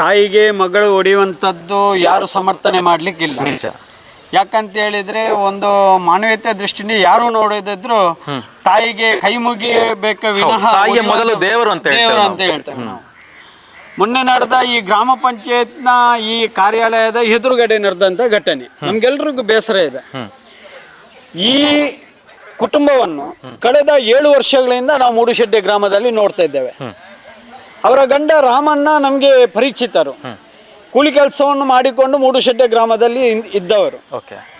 ತಾಯಿಗೆ ಮಗಳು ಹೊಡೆಯುವಂಥದ್ದು ಯಾರು ಸಮರ್ಥನೆ ಮಾಡ್ಲಿಕ್ಕಿಲ್ಲ. ಯಾಕಂತ ಹೇಳಿದ್ರೆ ಒಂದು ಮಾನವೀಯತೆ ದೃಷ್ಟಿಯಿಂದ ಯಾರು ನೋಡೋದಿದ್ರು ತಾಯಿಗೆ ಕೈ ಮುಗಿಯಬೇಕ ವಿನಃ ಮೊದಲು ದೇವರು ಅಂತ ದೇವರು ಅಂತ ಹೇಳ್ತೇವೆ ನಾವು. ಮೊನ್ನೆ ನಡೆದ ಈ ಗ್ರಾಮ ಪಂಚಾಯತ್ನ ಈ ಕಾರ್ಯಾಲಯದ ಎದುರುಗಡೆ ನಡೆದಂತ ಘಟನೆ. ನಮ್ಗೆಲ್ರಿಗೂ ಬೇಸರ ಇದೆ. ಈ ಕುಟುಂಬವನ್ನು ಕಳೆದ ಏಳು ವರ್ಷಗಳಿಂದ ನಾವು ಮೂಡುಶೆಡ್ಡೆ ಗ್ರಾಮದಲ್ಲಿ ನೋಡ್ತಾ ಇದ್ದೇವೆ. ಅವರ ಗಂಡ ರಾಮಣ್ಣ ನಮಗೆ ಪರಿಚಿತರು. ಕೂಲಿ ಕೆಲಸವನ್ನು ಮಾಡಿಕೊಂಡು ಮೂಡುಶೆಡ್ಡೆ ಗ್ರಾಮದಲ್ಲಿ ಇದ್ದವರು. ಓಕೆ.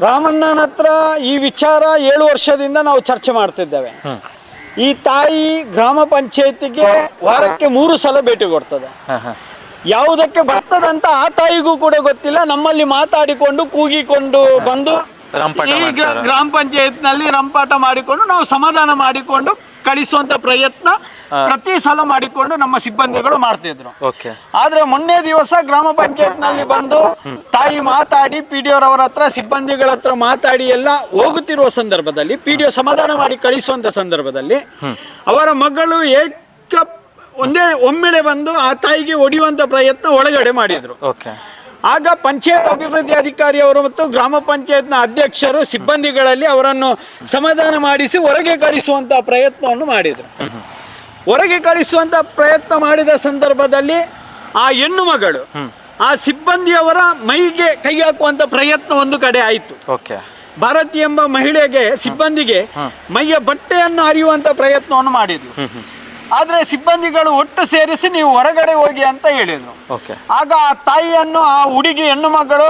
ರಾಮಣ್ಣನ ಹತ್ರ ಈ ವಿಚಾರ ಏಳು ವರ್ಷದಿಂದ ನಾವು ಚರ್ಚೆ ಮಾಡ್ತಿದ್ದೇವೆ. ಈ ತಾಯಿ ಗ್ರಾಮ ಪಂಚಾಯತಿಗೆ ವಾರಕ್ಕೆ ಮೂರು ಸಲ ಭೇಟಿ ಕೊಡ್ತದೆ. ಯಾವುದಕ್ಕೆ ಬರ್ತದಂತ ಆ ತಾಯಿಗೂ ಕೂಡ ಗೊತ್ತಿಲ್ಲ. ನಮ್ಮಲ್ಲಿ ಮಾತಾಡಿಕೊಂಡು ಕೂಗಿಕೊಂಡು ಬಂದು ಈ ಗ್ರ- ಗ್ರಾಮ ಪಂಚಾಯತ್ನಲ್ಲಿ ರಂಪಾಟ ಮಾಡಿಕೊಂಡು ನಾವು ಸಮಾಧಾನ ಮಾಡಿಕೊಂಡು ಕಳಿಸುವಂತ ಪ್ರಯತ್ನ ಪ್ರತಿ ಸಲ ಮಾಡಿಕೊಂಡು ನಮ್ಮ ಸಿಬ್ಬಂದಿಗಳು ಮಾಡ್ತಿದ್ರು ಆದ್ರೆ ಮೊನ್ನೆ ದಿವಸ ಗ್ರಾಮ ಪಂಚಾಯತ್ನಲ್ಲಿ ಬಂದು ತಾಯಿ ಮಾತಾಡಿ ಪಿ ಡಿ ಅವರ ಹತ್ರ ಸಿಬ್ಬಂದಿಗಳ ಹತ್ರ ಮಾತಾಡಿ ಎಲ್ಲ ಹೋಗುತ್ತಿರುವ ಸಂದರ್ಭದಲ್ಲಿ ಪಿ ಡಿ ಸಮಾಧಾನ ಮಾಡಿ ಕಳಿಸುವಂತ ಸಂದರ್ಭದಲ್ಲಿ ಅವರ ಮಗಳು ಏಕ ಒಂದೇ ಒಮ್ಮೆಳೆ ಬಂದು ಆ ತಾಯಿಗೆ ಒಡೆಯುವಂತ ಪ್ರಯತ್ನ ಒಳಗಡೆ ಮಾಡಿದ್ರು. ಓಕೆ. ಆಗ ಪಂಚಾಯತ್ ಅಭಿವೃದ್ಧಿ ಅಧಿಕಾರಿಯವರು ಮತ್ತು ಗ್ರಾಮ ಪಂಚಾಯತ್ನ ಅಧ್ಯಕ್ಷರು ಸಿಬ್ಬಂದಿಗಳಲ್ಲಿ ಅವರನ್ನು ಸಮಾಧಾನ ಮಾಡಿಸಿ ಹೊರಗೆ ಕಳಿಸುವಂತ ಪ್ರಯತ್ನವನ್ನು ಮಾಡಿದರು. ಹೊರಗೆ ಕಳಿಸುವಂತ ಪ್ರಯತ್ನ ಮಾಡಿದ ಸಂದರ್ಭದಲ್ಲಿ ಆ ಹೆಣ್ಣು ಮಗಳು ಆ ಸಿಬ್ಬಂದಿಯವರ ಮೈಗೆ ಕೈ ಹಾಕುವಂತ ಪ್ರಯತ್ನ ಒಂದು ಕಡೆ ಆಯಿತು. ಓಕೆ. ಭಾರತಿ ಎಂಬ ಮಹಿಳೆಗೆ ಸಿಬ್ಬಂದಿಗೆ ಮೈಯ ಬಟ್ಟೆಯನ್ನು ಅರಿಯುವಂತ ಪ್ರಯತ್ನವನ್ನು ಮಾಡಿದ್ಲು ಆದ್ರೆ ಸಿಬ್ಬಂದಿಗಳು ಒಟ್ಟು ಸೇರಿಸಿ ನೀವು ಹೊರಗಡೆ ಹೋಗಿ ಅಂತ ಹೇಳಿದರು. ಓಕೆ ಆಗ ಆ ತಾಯಿಯನ್ನು ಆ ಹುಡುಗಿ ಹೆಣ್ಣು ಮಗಳು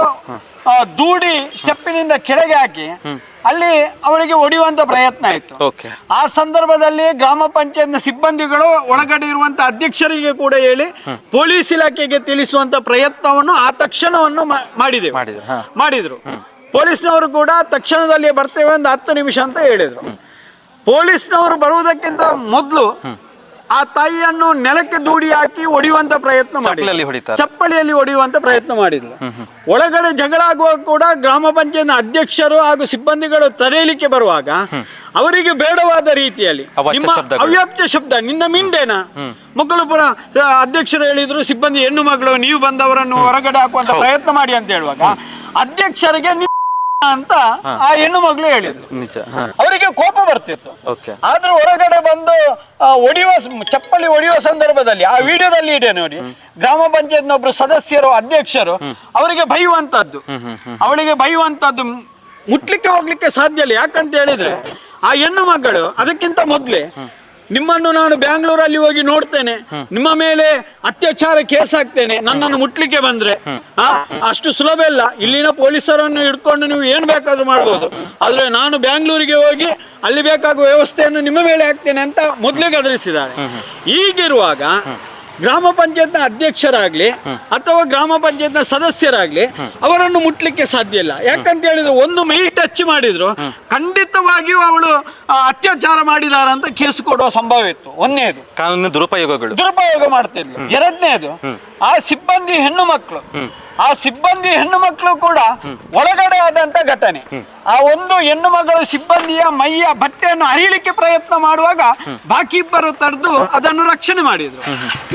ಆ, ದೂಡಿ ಸ್ಟೆಪ್ಪಿನಿಂದ ಕೆಳಗೆ ಹಾಕಿ ಅಲ್ಲಿ ಅವಳಿಗೆ ಹೊಡೆಯುವಂತ ಪ್ರಯತ್ನ ಆಯಿತು. ಓಕೆ ಆ ಸಂದರ್ಭದಲ್ಲಿ ಗ್ರಾಮ ಪಂಚಾಯತ್ನ ಸಿಬ್ಬಂದಿಗಳು ಒಳಗಡೆ ಇರುವಂತ ಅಧ್ಯಕ್ಷರಿಗೆ ಕೂಡ ಹೇಳಿ ಪೊಲೀಸ್ ಇಲಾಖೆಗೆ ತಿಳಿಸುವಂತ ಪ್ರಯತ್ನವನ್ನು ಆ ತಕ್ಷಣವನ್ನು ಮಾಡಿದೆ ಮಾಡಿದ್ರು ಪೊಲೀಸ್ನವರು ಕೂಡ ತಕ್ಷಣದಲ್ಲಿ ಬರ್ತೇವೆ ಒಂದು ಹತ್ತು ನಿಮಿಷ ಅಂತ ಹೇಳಿದ್ರು. ಪೊಲೀಸ್ನವರು ಬರುವುದಕ್ಕಿಂತ ಮೊದಲು ಆ ತಾಯಿಯನ್ನು ನೆಲಕ್ಕೆ ದೂಡಿ ಹಾಕಿ ಹೊಡೆಯುವಂತ ಪ್ರಯತ್ನ ಮಾಡಿ ಚಪ್ಪಲಿಯಲ್ಲಿ ಒಡೆಯುವಂತ ಪ್ರಯತ್ನ ಮಾಡಿದ್ಲು. ಒಳಗಡೆ ಜಗಳ ಆಗುವಾಗ ಕೂಡ ಗ್ರಾಮ ಪಂಚಾಯತ್ ಅಧ್ಯಕ್ಷರು ಹಾಗೂ ಸಿಬ್ಬಂದಿಗಳು ತಡೆಯಲಿಕ್ಕೆ ಬರುವಾಗ ಅವರಿಗೆ ಬೇಡವಾದ ರೀತಿಯಲ್ಲಿ ನಿಮ್ಮ ಅವ್ಯಾಪ್ತ ಶಬ್ದ ನಿನ್ನ ಮಿಂಡೇನಾ? ಮಕ್ಕಳುಪುರ ಅಧ್ಯಕ್ಷರು ಹೇಳಿದ್ರು ಸಿಬ್ಬಂದಿ ಹೆಣ್ಣು ಮಗಳು ನೀವು ಬಂದವರನ್ನು ಹೊರಗಡೆ ಹಾಕುವಂತ ಪ್ರಯತ್ನ ಮಾಡಿ ಅಂತ ಹೇಳುವಾಗ ಅಧ್ಯಕ್ಷರಿಗೆ ಅಂತ ಆ ಹೆಣ್ಣು ಮಗಳು ಹೇಳಿದ್ರು. ನಿಜ. ಹಾಂ. ಅವರಿಗೆ ಕೋಪ ಬರ್ತಿತ್ತು. ಓಕೆ. ಆದ್ರೂ ಹೊರಗಡೆ ಬಂದು ಆ, ಹೊಡೆಯುವ ಸ- ಚಪ್ಪಲಿ ಒಡೆಯುವ ಸಂದರ್ಭದಲ್ಲಿ ಆ ವಿಡಿಯೋದಲ್ಲಿ ಇದೆ ನೋಡಿ ಗ್ರಾಮ ಪಂಚಾಯತ್ನ ಒಬ್ರು ಸದಸ್ಯರು ಅಧ್ಯಕ್ಷರು ಅವರಿಗೆ ಬೈಯುವಂತದ್ದು ಅವಳಿಗೆ ಬೈಯುವಂತದ್ದು ಮ್- ಮುಟ್ಲಿಕ್ಕೆ ಹೋಗ್ಲಿಕ್ಕೆ ಸಾಧ್ಯ ಇಲ್ಲ. ಯಾಕಂತ ಹೇಳಿದ್ರೆ ಆ ಹೆಣ್ಣು ಮಗಳು ಅದಕ್ಕಿಂತ ಮೊದ್ಲೇ ನಿಮ್ಮನ್ನು ನಾನು ಬ್ಯಾಂಗ್ಳೂರಲ್ಲಿ ಹೋಗಿ ನೋಡ್ತೇನೆ. ನಿಮ್ಮ ಮೇಲೆ ಅತ್ಯಾಚಾರ ಕೇಸ್ ಹಾಕ್ತೇನೆ. ನನ್ನನ್ನು ಮುಟ್ಲಿಕ್ಕೆ ಬಂದ್ರೆ. ಅಷ್ಟು ಸುಲಭ ಇಲ್ಲ. ಇಲ್ಲಿನ ಪೊಲೀಸರನ್ನು ಹಿಡ್ಕೊಂಡು ನೀವು ಏನ್ ಬೇಕಾದ್ರೂ ಮಾಡ್ಬೋದು. ಆದ್ರೆ ನಾನು ಬ್ಯಾಂಗ್ಳೂರಿಗೆ ಹೋಗಿ ಅಲ್ಲಿ ಬೇಕಾಗುವ ವ್ಯವಸ್ಥೆಯನ್ನು ನಿಮ್ಮ ಮೇಲೆ ಹಾಕ್ತೇನೆ ಅಂತ ಮೊದಲೇ ಗದರಿಸಿದ್ದಾರೆ. ಈಗಿರುವಾಗ ಗ್ರಾಮ ಪಂಚಾಯತ್ನ ಅಧ್ಯಕ್ಷರಾಗ್ಲಿ ಅಥವಾ ಗ್ರಾಮ ಪಂಚಾಯತ್ನ ಸದಸ್ಯರಾಗ್ಲಿ ಅವರನ್ನು ಮುಟ್ಲಿಕ್ಕೆ ಸಾಧ್ಯ ಇಲ್ಲ. ಯಾಕಂತ ಹೇಳಿದ್ರೆ ಒಂದು ಮೈ ಟಚ್ ಮಾಡಿದ್ರು ಖಂಡಿತವಾಗಿಯೂ ಅವಳು ಅತ್ಯಾಚಾರ ಮಾಡಿದಾರ ಅಂತ ಕೇಸು ಕೊಡುವ ಸಂಭವ ಇತ್ತು. ಒಂದನೇದು. ಕಾನೂನಿನ ದುರುಪಯೋಗಗಳು. ದುರುಪಯೋಗ ಮಾಡ್ತಿದ್ಲು ಎರಡನೇದು ಆ ಸಿಬ್ಬಂದಿ ಹೆಣ್ಣು ಮಕ್ಕಳು ಆ ಸಿಬ್ಬಂದಿ ಹೆಣ್ಣು ಮಕ್ಕಳು ಕೂಡ ಒಳಗಡೆ ಆದಂತ ಘಟನೆ. ಆ ಒಂದು ಹೆಣ್ಣು ಮಗಳು ಸಿಬ್ಬಂದಿಯ ಮೈಯ ಬಟ್ಟೆಯನ್ನು ಅರಿಯಲಿಕ್ಕೆ ಪ್ರಯತ್ನ ಮಾಡುವಾಗ ಬಾಕಿ ಇಬ್ಬರು ತಡೆದು ಅದನ್ನು ರಕ್ಷಣೆ ಮಾಡಿದ್ರು.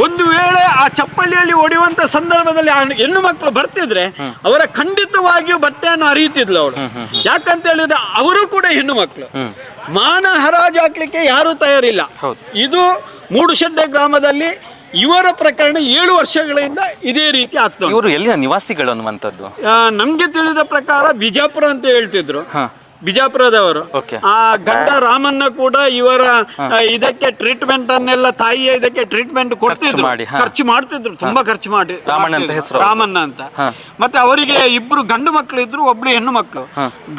ಒಂದು ವೇಳೆ ಆ ಚಪ್ಪಲಿಯಲ್ಲಿ ಒಡೆಯುವಂತ ಸಂದರ್ಭದಲ್ಲಿ ಆ ಹೆಣ್ಣು ಮಕ್ಕಳು ಬರ್ತಿದ್ರೆ ಅವರ ಖಂಡಿತವಾಗಿಯೂ ಬಟ್ಟೆಯನ್ನು ಅರಿಯುತ್ತಿದ್ಲು ಅವಳು. ಯಾಕಂತ ಹೇಳಿದ್ರೆ ಅವರು ಕೂಡ ಹೆಣ್ಣು ಮಕ್ಕಳು ಮಾನ ಹರಾಜು ಹಾಕ್ಲಿಕ್ಕೆ ಯಾರು ತಯಾರಿಲ್ಲ. ಇದು ಮೂಡುಶೆಡ್ಡೆ ಗ್ರಾಮದಲ್ಲಿ ಇವರ ಪ್ರಕರಣ ಏಳು ವರ್ಷಗಳಿಂದ ಇದೇ ರೀತಿ ಆಗ್ತದೆ. ಇವರು ಎಲ್ಲಿನ ನಿವಾಸಿಗಳು ಅನ್ನುವಂಥದ್ದು ನಮಗೆ ತಿಳಿದ ಪ್ರಕಾರ ಬಿಜಾಪುರ ಅಂತ ಹೇಳ್ತಿದ್ರು. ಬಿಜಾಪುರದವರು. ಆ ಗಂಡ ರಾಮನ್ನ ಕೂಡ ಇವರ ಇದಕ್ಕೆ ಟ್ರೀಟ್ಮೆಂಟ್ ಅನ್ನೆಲ್ಲ ತಾಯಿಯ ಇದಕ್ಕೆ ಟ್ರೀಟ್ಮೆಂಟ್ ಕೊಡ್ತಿದ್ರು. ಖರ್ಚು ಮಾಡ್ತಿದ್ರು ತುಂಬಾ ಖರ್ಚು ಮಾಡಿ. ರಾಮಣ್ಣ ಅಂತ ಮತ್ತೆ ಅವರಿಗೆ ಇಬ್ರು ಗಂಡು ಮಕ್ಕಳು ಇದ್ರು ಒಬ್ಳು ಹೆಣ್ಣು ಮಕ್ಕಳು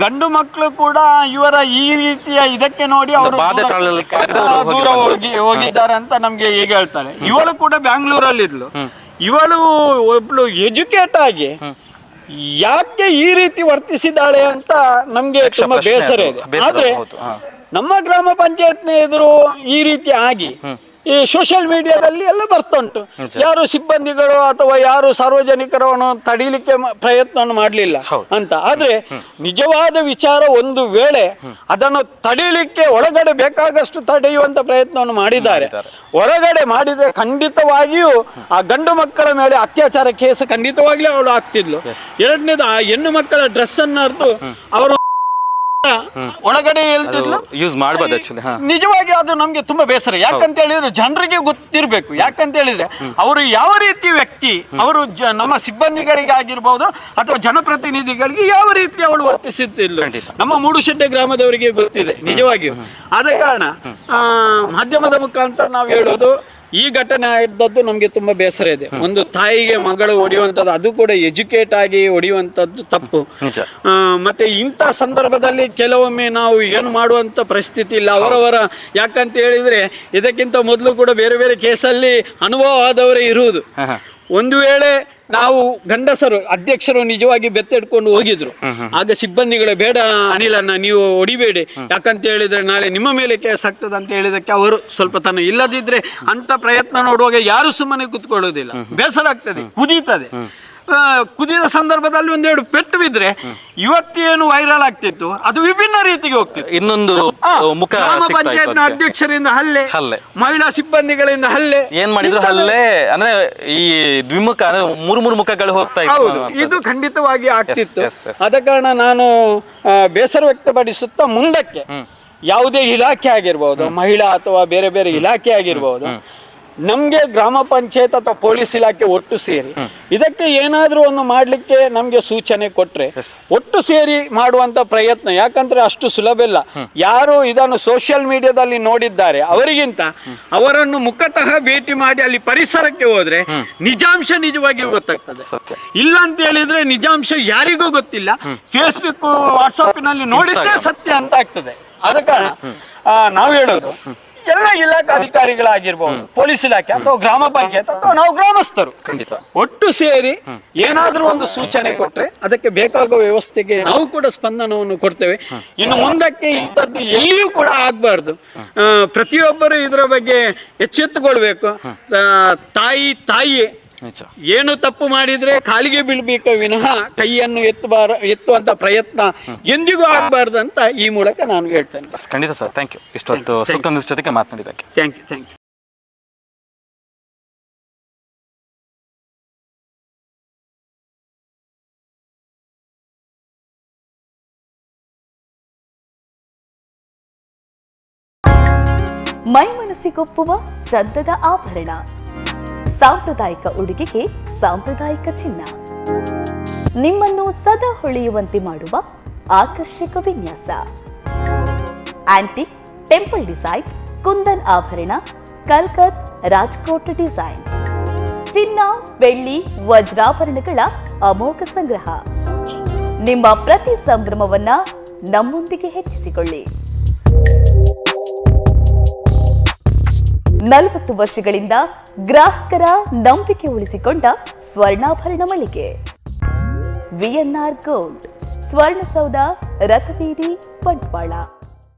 ಗಂಡು ಮಕ್ಕಳು ಕೂಡ ಇವರ ಈ ರೀತಿಯ ಇದಕ್ಕೆ ನೋಡಿ ಅವರು ದೂರ ಹೋಗಿ ಹೋಗಿದ್ದಾರೆ ಅಂತ ನಮ್ಗೆ ಈಗ ಹೇಳ್ತಾರೆ. ಇವಳು ಕೂಡ ಬ್ಯಾಂಗ್ಳೂರಲ್ಲಿ ಇದ್ಲು ಇವಳು ಒಬ್ಳು ಎಜುಕೇಟ್ ಆಗಿ ಯಾಕೆ ಈ ರೀತಿ ವರ್ತಿಸಿದ್ದಾಳೆ ಅಂತ ನಮಗೆ ತುಂಬಾ ಬೇಸರ ಇದೆ. ಆದ್ರೆ ನಮ್ಮ ಗ್ರಾಮ ಪಂಚಾಯತ್ನ ಎದುರು ಈ ರೀತಿ ಆಗಿ ಈ ಸೋಷಿಯಲ್ ಮೀಡಿಯಾದಲ್ಲಿ ಎಲ್ಲ ಬರ್ತಾ ಉಂಟು. ಯಾರು ಸಿಬ್ಬಂದಿಗಳು ಅಥವಾ ಯಾರು ಸಾರ್ವಜನಿಕರನ್ನು ತಡೀಲಿಕ್ಕೆ ಪ್ರಯತ್ನವನ್ನು ಮಾಡಲಿಲ್ಲ ಅಂತ. ಆದ್ರೆ ನಿಜವಾದ ವಿಚಾರ ಒಂದು ವೇಳೆ ಅದನ್ನು ತಡೀಲಿಕ್ಕೆ ಒಳಗಡೆ ಬೇಕಾಗಷ್ಟು ತಡೆಯುವಂತ ಪ್ರಯತ್ನವನ್ನು ಮಾಡಿದ್ದಾರೆ. ಹೊರಗಡೆ ಮಾಡಿದ್ರೆ ಖಂಡಿತವಾಗಿಯೂ ಆ ಗಂಡು ಮಕ್ಕಳ ಮೇಲೆ ಅತ್ಯಾಚಾರ ಕೇಸ್ ಖಂಡಿತವಾಗ್ಲೂ ಅವಳು ಆಗ್ತಿದ್ಲು ಎರಡನೇದು ಆ ಹೆಣ್ಣು ಮಕ್ಕಳ ಡ್ರೆಸ್ ಅನ್ನ ಅವರು ಒಳಗಡೆ ಹೇಳ್ತಿದ್ಲು? ಯೂಸ್ ಮಾಡ್ಬೋದು ಆಕ್ಚುಲಿ ಹಾ. ನಿಜವಾಗಿ ಅದು ನಮ್ಗೆ ತುಂಬಾ ಬೇಸರ. ಯಾಕಂತ ಹೇಳಿದ್ರೆ ಜನರಿಗೆ ಗೊತ್ತಿರಬೇಕು. ಯಾಕಂತ ಹೇಳಿದ್ರೆ ಅವರು ಯಾವ ರೀತಿ ವ್ಯಕ್ತಿ ಅವರು ನಮ್ಮ ಸಿಬ್ಬಂದಿಗಳಿಗೆ ಆಗಿರ್ಬೋದು ಅಥವಾ ಜನಪ್ರತಿನಿಧಿಗಳಿಗೆ ಯಾವ ರೀತಿ ಅವಳು ವರ್ತಿಸುತ್ತಿಲ್ಲ ನಮ್ಮ ಮೂಡುಶೆಟ್ಟೆ ಗ್ರಾಮದವರಿಗೆ ಗೊತ್ತಿದೆ ನಿಜವಾಗಿಯೂ. ಆದ ಕಾರಣ ಆ, ಮಾಧ್ಯಮದ ಮುಖಾಂತರ ನಾವು ಹೇಳೋದು ಈ ಘಟನೆ ಆದದ್ದು ನಮಗೆ ತುಂಬಾ ಬೇಸರ ಇದೆ. ಒಂದು ತಾಯಿಗೆ ಮಗಳು ಹೊಡೆಯುವಂಥದ್ದು ಅದು ಕೂಡ ಎಜುಕೇಟ್ ಆಗಿ ಹೊಡೆಯುವಂಥದ್ದು ತಪ್ಪು. ಮತ್ತೆ ಇಂಥ ಸಂದರ್ಭದಲ್ಲಿ ಕೆಲವೊಮ್ಮೆ ನಾವು ಏನು ಮಾಡುವಂಥ ಪರಿಸ್ಥಿತಿ ಇಲ್ಲ. ಅವರವರ ಯಾಕಂತ ಹೇಳಿದ್ರೆ ಇದಕ್ಕಿಂತ ಮೊದಲು ಕೂಡ ಬೇರೆ ಬೇರೆ ಕೇಸಲ್ಲಿ ಅನುಭವ ಆದವರೇ ಇರುವುದು ಒಂದು ವೇಳೆ ನಾವು ಗಂಡಸರು ಅಧ್ಯಕ್ಷರು ನಿಜವಾಗಿ ಬೆತ್ತೆಡ್ಕೊಂಡು ಹೋಗಿದ್ರು. ಆಗ ಸಿಬ್ಬಂದಿಗಳು ಬೇಡ ಅನಿಲನ್ನ ನೀವು ಹೊಡಿಬೇಡಿ. ಯಾಕಂತ ಹೇಳಿದ್ರೆ ನಾಳೆ ನಿಮ್ಮ ಮೇಲೆ ಕೇಸ್ ಆಗ್ತದೆ ಅಂತ ಹೇಳಿದಕ್ಕೆ ಅವರು ಸ್ವಲ್ಪ ತನ್ನ ಇಲ್ಲದಿದ್ರೆ ಅಂತ ಪ್ರಯತ್ನ ನೋಡುವಾಗ ಯಾರು ಸುಮ್ಮನೆ ಕುತ್ಕೊಳ್ಳೋದಿಲ್ಲ. ಬೇಸರ ಆಗ್ತದೆ ಕುದೀತದೆ. ಕುದಿದ ಸಂದರ್ಭದಲ್ಲಿ ಒಂದೆರಡು ಪೆಟ್ಟು ಬಿದ್ರೆ ಇವತ್ತೇನು ವೈರಲ್ ಆಗ್ತಿತ್ತು? ಅದು ವಿಭಿನ್ನ ರೀತಿಗೆ ಹೋಗ್ತಿತ್ತು. ಇನ್ನೊಂದು ಮುಖ ಗ್ರಾಮ ಪಂಚಾಯತ್ನ ಅಧ್ಯಕ್ಷರಿಂದ ಹಲ್ಲೆ. ಹಲ್ಲೆ. ಮಹಿಳಾ ಸಿಬ್ಬಂದಿಗಳಿಂದ ಹಲ್ಲೆ. ಏನ್ ಮಾಡಿದ್ರು ಹಲ್ಲೆ? ಅಂದ್ರೆ ಈ ದ್ವಿಮುಖ ಅಂದ್ರೆ ಮೂರು ಮೂರು ಮುಖಗಳು ಹೋಗ್ತಾ ಇತ್ತು ಹೌದು ಇದು ಖಂಡಿತವಾಗಿ ಆಗ್ತಿತ್ತು. ಆದ ಕಾರಣ ನಾನು ಬೇಸರ ವ್ಯಕ್ತಪಡಿಸುತ್ತಾ ಮುಂದಕ್ಕೆ ಯಾವುದೇ ಇಲಾಖೆ ಆಗಿರ್ಬೋದು ಮಹಿಳಾ ಅಥವಾ ಬೇರೆ ಬೇರೆ ಇಲಾಖೆ ಆಗಿರ್ಬೋದು ನಮ್ಗೆ ಗ್ರಾಮ ಪಂಚಾಯತ್ ಅಥವಾ ಪೊಲೀಸ್ ಇಲಾಖೆ ಒಟ್ಟು ಸೇರಿ ಇದಕ್ಕೆ ಏನಾದರೂ ಒಂದು ಮಾಡಲಿಕ್ಕೆ ನಮಗೆ ಸೂಚನೆ ಕೊಟ್ಟರೆ ಒಟ್ಟು ಸೇರಿ ಮಾಡುವಂತ ಪ್ರಯತ್ನ. ಯಾಕಂದ್ರೆ ಅಷ್ಟು ಸುಲಭ ಇಲ್ಲ. ಯಾರು ಇದನ್ನು ಸೋಷಿಯಲ್ ಮೀಡಿಯಾದಲ್ಲಿ ನೋಡಿದ್ದಾರೆ ಅವರಿಗಿಂತ ಅವರನ್ನು ಮುಖತಃ ಭೇಟಿ ಮಾಡಿ ಅಲ್ಲಿ ಪರಿಸರಕ್ಕೆ ಹೋದರೆ ನಿಜಾಂಶ ನಿಜವಾಗಿ ಗೊತ್ತಾಗ್ತದೆ. ಸತ್ಯ. ಇಲ್ಲ ಅಂತ ಹೇಳಿದ್ರೆ ನಿಜಾಂಶ ಯಾರಿಗೂ ಗೊತ್ತಿಲ್ಲ. ಫೇಸ್ಬುಕ್ ವಾಟ್ಸಪ್ನಲ್ಲಿ ನೋಡಿದ್ರೆ ಸತ್ಯ ಅಂತ ಆಗ್ತದೆ. ಆದ ಕಾರಣ ನಾವು ಹೇಳೋದು ಎಲ್ಲ ಇಲಾಖೆ ಅಧಿಕಾರಿಗಳಾಗಿರ್ಬೋದು ಪೊಲೀಸ್ ಇಲಾಖೆ ಅಥವಾ ಗ್ರಾಮ ಪಂಚಾಯತ್ ಅಥವಾ ನಾವು ಗ್ರಾಮಸ್ಥರು. ಖಂಡಿತ. ಒಟ್ಟು ಸೇರಿ ಏನಾದ್ರೂ ಒಂದು ಸೂಚನೆ ಕೊಟ್ರೆ ಅದಕ್ಕೆ ಬೇಕಾಗುವ ವ್ಯವಸ್ಥೆಗೆ ನಾವು ಕೂಡ ಸ್ಪಂದನವನ್ನು ಕೊಡ್ತೇವೆ. ಇನ್ನು ಮುಂದಕ್ಕೆ ಇಂಥದ್ದು ಎಲ್ಲಿಯೂ ಕೂಡ ಆಗ್ಬಾರ್ದು. ಪ್ರತಿಯೊಬ್ಬರು ಇದರ ಬಗ್ಗೆ ಎಚ್ಚೆತ್ತುಕೊಳ್ಬೇಕು. ತಾಯಿ ತಾಯಿಯೇ ಏನು ತಪ್ಪು ಮಾಡಿದ್ರೆ ಕಾಲಿಗೆ ಬೀಳ್ಬೇಕು ವಿನಃ ಕೈಯನ್ನು ಎತ್ತಬಾರ ಎತ್ತುವಂತ ಪ್ರಯತ್ನ ಎಂದಿಗೂ ಆಗಬಾರ್ದು ಅಂತ ಈ ಮೂಲಕ ನಾನು ಹೇಳ್ತೇನೆ. ಬಸ್ ಖಂಡಿತ ಸರ್. ಥ್ಯಾಂಕ್ ಯು ಇಷ್ಟೊತ್ತು ಸೂಕ್ತ ಜೊತೆಗೆ ಮಾತನಾಡಿದ್ದಕ್ಕೆ. ಥ್ಯಾಂಕ್ ಯು ಥ್ಯಾಂಕ್ ಯು ಮೈ ಮನಸ್ಸಿಗೊಪ್ಪುವ ಚಂದದ ಆಭರಣ. ಸಾಂಪ್ರದಾಯಿಕ ಉಡುಗೆಗೆ ಸಾಂಪ್ರದಾಯಿಕ ಚಿನ್ನ. ನಿಮ್ಮನ್ನು ಸದಾ ಹೊಳೆಯುವಂತೆ ಮಾಡುವ ಆಕರ್ಷಕ ವಿನ್ಯಾಸ. ಆಂಟಿಕ್ ಟೆಂಪಲ್ ಡಿಸೈನ್, ಕುಂದನ್ ಆಭರಣ, ಕಲ್ಕತ್ ರಾಜ್ಕೋಟ್ ಡಿಸೈನ್. ಚಿನ್ನ, ಬೆಳ್ಳಿ, ವಜ್ರಾಭರಣಗಳ ಅಮೋಘ ಸಂಗ್ರಹ. ನಿಮ್ಮ ಪ್ರತಿ ಸಂಭ್ರಮವನ್ನ ನಮ್ಮೊಂದಿಗೆ ಹೆಚ್ಚಿಸಿಕೊಳ್ಳಿ. ನಲವತ್ತು ವರ್ಷಗಳಿಂದ ಗ್ರಾಹಕರ ನಂಬಿಕೆ ಉಳಿಸಿಕೊಂಡ ಸ್ವರ್ಣಾಭರಣ ಮಳಿಗೆ. VNR gold Swarnasoudha Rathabeedi Bantwal.